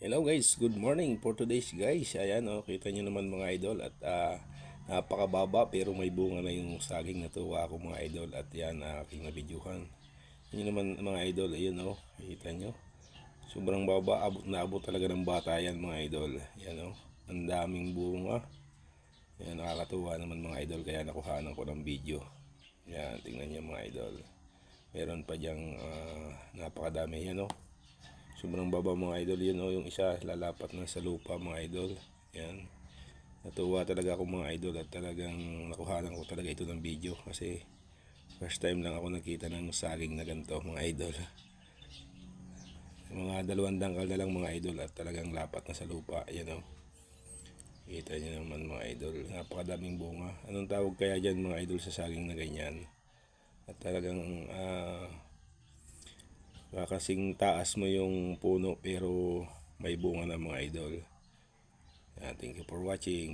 Hello guys, good morning for today's guys. Ayan oh, kita nyo naman mga idol at ah, napakababa pero may bunga na yung saging natuwa ako mga idol at yan uh, aking nabidyuhan. Yun naman mga idol, ayun oh, kita nyo. Sobrang baba, abot na abot talaga ng bata yan mga idol. Yan oh, ang daming bunga. Yan, nakakatuwa naman mga idol kaya nakuhanan ko ng video. Yan, tingnan nyo mga idol. Meron pa diyang ah, napakadami yan oh. Sobrang baba mga idol yun oh, yung isa lalapat na sa lupa mga idol. Yan. Natuwa talaga ako mga idol at talagang nakuhanan ko talaga ito ng video kasi first time lang ako nakita ng saging na ganito mga idol. Mga dalawang dangkal na lang mga idol at talagang lapat na sa lupa. Yan oh. Kita niyo naman mga idol, napakadaming bunga. Anong tawag kaya dyan mga idol sa saging na ganyan? At talagang ah Kakasing taas mo yung puno pero may bunga na mga idol. Yeah, thank you for watching.